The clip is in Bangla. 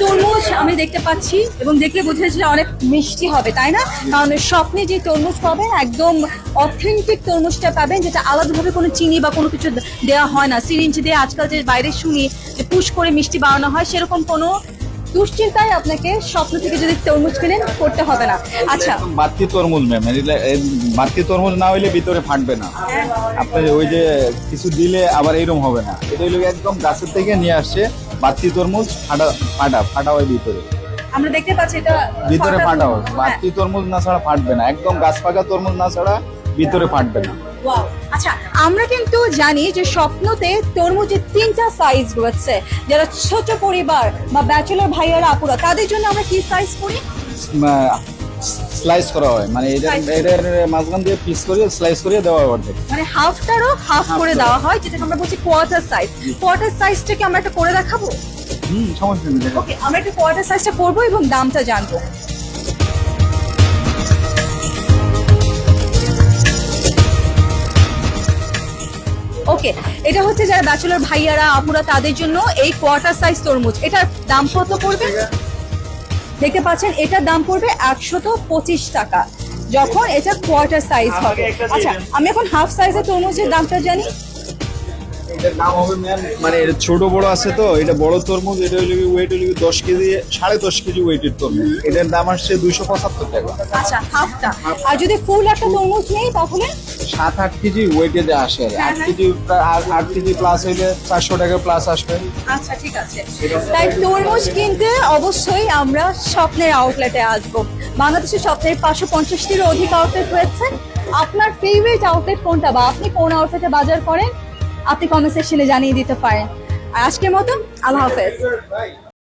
তরমুজ আমি দেখতে পাচ্ছি এবং দেখলে বোঝা যাচ্ছে অনেক মিষ্টি হবে, তাই না? কারণ স্বপ্নে যে তরমুজ পাবেন, একদম অথেন্টিক তরমুজটা পাবেন, যেটা আলাদাভাবে কোনো চিনি বা কোনো কিছু দেওয়া হয় না। সিরিঞ্জ দিয়ে আজকাল যে বাইরে শুনি যে পুশ করে মিষ্টি বানানো হয়, সেরকম কোনো দুশ্চিন্তায় আপনাকে স্বপ্ন থেকে যদি তরমুজ কিনেন করতে হবে না। আচ্ছা। বাড়তি তরমুজ ম্যাম বাড়তি তরমুজ না হইলে ভিতরে ফাটবে না। আপনি ওই যে কিছু দিলে আবার এরকম হবে না। এটা হইল একদম গাছের থেকে নিয়ে আসছে বাড়তি তরমুজ ফাটা ফাটা ফাটা হয় ভিতরে। আমরা দেখতে পাচ্ছি এটা ভিতরে ফাটা হয়। হ্যাঁ। বাড়তি তরমুজ না ছাড়া ফাটবে না। একদম গাছ পাকা তরমুজ না ছাড়া ভিতরে ফাটবে না। Wow. আচ্ছা আমরা কিন্তু জানি যে স্বপ্নতে তরমুজের তিনটা সাইজ রয়েছে। যারা ছোট পরিবার বা ব্যাচেলর ভাইয়ারা আপুরা তাদের জন্য আমরা কি সাইজ করি? স্লাইস করা হয়। মানে এটার. এটার মাঝখান দিয়ে পিস করিয়ে স্লাইস করিয়ে দেওয়া হয় অর্ধেক। মানে হাফটারও হাফ করে করে। দেওয়া হয় যেটাকে আমরা বলছি কোয়ার্টার সাইজ কোয়ার্টার সাইজটাকে আমরা একটা করে দেখাবো? হুম সমস্যা নেই ওকে আমরা একটা কোয়ার্টার সাইজটা করব এবং দামটা জানব। ওকে এটা হচ্ছে যারা ব্যাচেলর ভাইয়ারা আপুরা তাদের জন্য এই কোয়ার্টার সাইজ তরমুজ। এটার দাম কত পড়বে? দেখতে পাচ্ছেন এটার দাম পড়বে একশত পঁচিশ টাকা। যখন এটা কোয়ার্টার সাইজ হবে। আচ্ছা আমি এখন হাফ সাইজের তরমুজের দামটা জানি। মানে এটা ছোট বড় আছে তো এটা বড় তরমুজ এটা ওয়েট হইল দশ কেজি সাড়ে দশ কেজি ওয়েটের তরমুজ। এটার দাম আসছে দুইশো পঁচাত্তর টাকা। আচ্ছা হাফটা আর যদি ফুল একটা তরমুজ নেই তাহলে সাত আট কেজি ওয়েটে যে আসে। হ্যাঁ, আট কেজি আট- আট কেজি প্লাস হইলে চারশো টাকা প্লাস আসবে। আচ্ছা ঠিক আছে। তাই তরমুজ কিনতে অবশ্যই আমরা স্বপ্নের আউটলেটে আসব। বাংলাদেশের স্বপ্নের পাঁচশো পঞ্চাশটিরও অধিক আউটলেট রয়েছে। আপনার ফেভারিট আউটলেট কোনটা বা আপনি কোন আউটলেটে বাজার করেন? আপনি কমেন্ট সেকশনে জানিয়ে দিতে পারেন। আর আজকের মতো আল্লাহ হাফেজ।